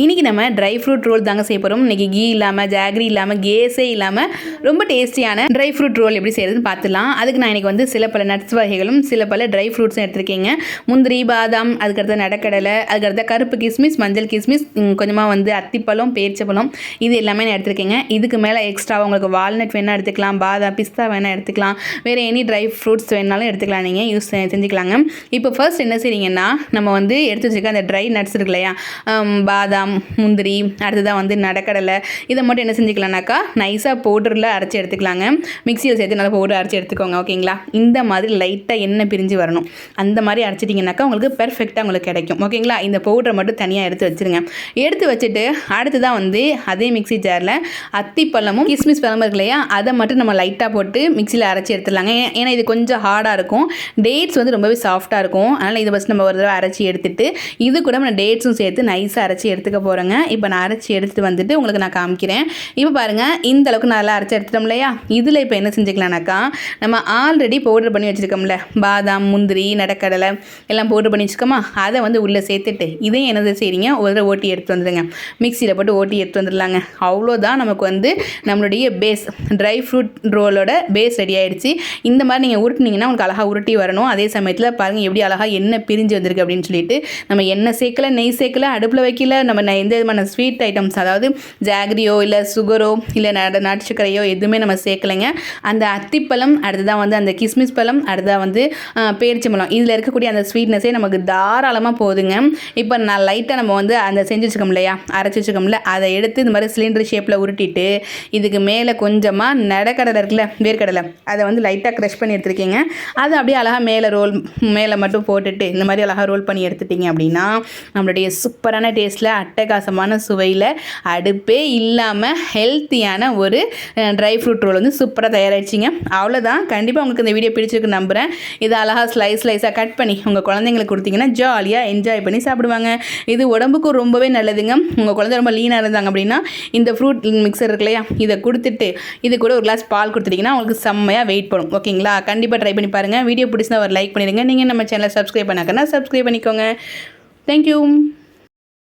இன்றைக்கி நம்ம dry fruit role தாங்க செய்ய போகிறோம் இன்றைக்கி கீ இல்லாமல் ஜாகரி இல்லாமல் கேஸே இல்லாமல் ரொம்ப டேஸ்டியான ட்ரை ஃப்ரூட் ரோல் எப்படி செய்கிறதுன்னு பார்த்துலாம் அதுக்கு நான் இன்றைக்கி வந்து சில பல நட்ஸ் வகைகளும் சில பல ட்ரை ஃப்ரூட்ஸும் எடுத்திருக்கேங்க. முந்திரி பாதாம் அதுக்கடுத்த நடக்கடலை அதுக்கடுத்த கருப்பு கிஸ்மிஸ் மஞ்சள் கிஸ்மிஸ் கொஞ்சமாக வந்து அத்திப்பழம் பேரிச்சப்பழம் இது எல்லாமே நான் எடுத்திருக்கேங்க. இதுக்கு மேலே எக்ஸ்ட்ரா உங்களுக்கு வால்நட் வேணால் எடுத்துக்கலாம் பாதாம் பிஸ்தா வேணால் எடுத்துக்கலாம் வேறு எனி ட்ரை ஃப்ரூட்ஸ் வேணாலும் எடுத்துக்கலாம். நீங்கள் யூஸ் செஞ்சுக்கலாங்க. இப்போ ஃபர்ஸ்ட் என்ன செய்றீங்கன்னா நம்ம வந்து எடுத்து வச்சுருக்க அந்த ட்ரை நட்ஸ் இருக்கு இல்லையா? பாதாம் பாதாம் முந்திரி அடுத்ததாக வந்து நடக்கடலை. இதை மட்டும் என்ன செஞ்சுக்கலாம்னாக்கா நைஸாக பவுடரில் அரைச்சி எடுத்துக்கலாங்க. மிக்சியில் சேர்த்து நல்லா பவுடர் அரைச்சி எடுத்துக்கோங்க ஓகேங்களா இந்த மாதிரி லைட்டாக எண்ணெய் பிரிஞ்சு வரணும். அந்த மாதிரி அரைச்சிட்டிங்கனாக்கா உங்களுக்கு பெர்ஃபெக்டாக உங்களுக்கு கிடைக்கும். ஓகேங்களா இந்த பவுடரை மட்டும் தனியாக எடுத்து வச்சுருங்க. எடுத்து வச்சுட்டு அடுத்ததாக வந்து அதே மிக்ஸி ஜாரில் அத்திப்பழமும் கிஸ்மிஸ் பழமும் இருக்கு இல்லையா? அதை மட்டும் நம்ம லைட்டாக போட்டு மிக்சியில் அரைச்சி எடுத்துடலாங்க. ஏன்னா இது கொஞ்சம் ஹார்டாக இருக்கும். டேட்ஸ் வந்து ரொம்பவே சாஃப்டாக இருக்கும். அதனால் இதை ஃபஸ்ட் நம்ம ஒரு தடவை அரைச்சி எடுத்துட்டு இது கூட நம்ம டேட்ஸும் சேர்த்து நைஸாக அரைச்சி எடுத்து எடுத்துக்க போகிறேங்க இப்போ நான் அரைச்சி எடுத்துகிட்டு வந்துட்டு உங்களுக்கு நான் காமிக்கிறேன். இப்போ பாருங்கள் இந்த அளவுக்கு நல்லா அரைச்சி எடுத்துட்டோம் இல்லையா? இதில் இப்போ என்ன செஞ்சுக்கலாம்னாக்கா நம்ம ஆல்ரெடி பவுடர் பண்ணி வச்சுருக்கோம்ல. பாதாம் முந்திரி நடக்கடலை எல்லாம் பவுடர் பண்ணி வச்சுக்கோமா அதை வந்து உள்ளே சேர்த்துட்டு இதையும் என்னது செய்றீங்க? ஒரு தடவை ஓட்டி எடுத்து வந்துடுங்க மிக்சியில் போட்டு ஓட்டி எடுத்து வந்துடலாங்க. அவ்வளோதான் நமக்கு வந்து நம்மளுடைய பேஸ் ட்ரை ஃப்ரூட் ரோலோட பேஸ் ரெடி ஆகிடுச்சு இந்த மாதிரி நீங்கள் உருட்டுனீங்கன்னா உங்களுக்கு அழகாக உருட்டி வரணும். அதே சமயத்தில் பாருங்கள் எப்படி அழகாக எண்ணெய் பிரிஞ்சு வந்திருக்கு அப்படின்னு சொல்லிட்டு நம்ம எண்ணெய் சேர்க்கல நெய் சேர்க்கல அடுப்பில் வைக்கல நம்ம நம்ம எந்த விதமான ஸ்வீட் ஐட்டம்ஸ் அதாவது ஜாகரியோ இல்லை சுகரோ இல்லை நட நாட்டு எதுவுமே நம்ம சேர்க்கலைங்க. அந்த அத்திப்பழம் அடுத்ததான் வந்து அந்த கிஸ்மிஸ் பழம் அடுத்ததாக வந்து பேரிச்சம்பழம் இதில் இருக்கக்கூடிய அந்த ஸ்வீட்னஸே நமக்கு தாராளமாக போகுதுங்க இப்போ நான் லைட்டாக நம்ம வந்து அந்த செஞ்சு வச்சுக்கோம் இல்லையா? அரைச்சி வச்சுக்கோம்ல. அதை எடுத்து இந்த மாதிரி சிலிண்டர் ஷேப்பில் உருட்டிட்டு இதுக்கு மேலே கொஞ்சமாக நடக்கடலை இருக்குல்ல வேர்க்கடலை அதை வந்து லைட்டாக க்ரஷ் பண்ணி எடுத்துருக்கீங்க. அதை அப்படியே அழகாக மேலே ரோல் மேலே மட்டும் போட்டுட்டு இந்த மாதிரி அழகாக ரோல் பண்ணி எடுத்துட்டீங்க அப்படின்னா நம்மளுடைய சூப்பரான டேஸ்ட்டில் அட்டகாசமான சுவையில் அடுப்பே இல்லாமல் ஹெல்த்தியான ஒரு ட்ரை ஃப்ரூட் ரோல் வந்து சூப்பராக தயாராகிடுச்சிங்க அவ்வளோதான் கண்டிப்பாக உங்களுக்கு இந்த வீடியோ பிடிச்சிருக்கு நம்புகிறேன் இதை அழகாக ஸ்லைஸ் ஸ்லைஸாக கட் பண்ணி உங்கள் குழந்தைங்களுக்கு கொடுத்தீங்கன்னா ஜாலியாக என்ஜாய் பண்ணி சாப்பிடுவாங்க. இது உடம்புக்கு ரொம்பவே நல்லதுங்க. உங்கள் குழந்தை ரொம்ப லீனாக இருந்தாங்க அப்படின்னா இந்த ஃப்ரூட் மிக்சர் இருக்கு இல்லையா இதை கொடுத்துட்டு இது கூட ஒரு கிளாஸ் பால் கொடுத்துட்டிங்கன்னா உங்களுக்கு செம்மையாக வெயிட் பண்ணும் ஓகேங்களா? கண்டிப்பாக ட்ரை பண்ணி பாருங்கள் வீடியோ பிடிச்சிருந்தா ஒரு லைக் பண்ணிடுங்க. நீங்கள் நம்ம சேனலை சப்ஸ்கிரைப் பண்ணாக்கன்னா சப்ஸ்கிரைப் பண்ணிக்கோங்க. Thank you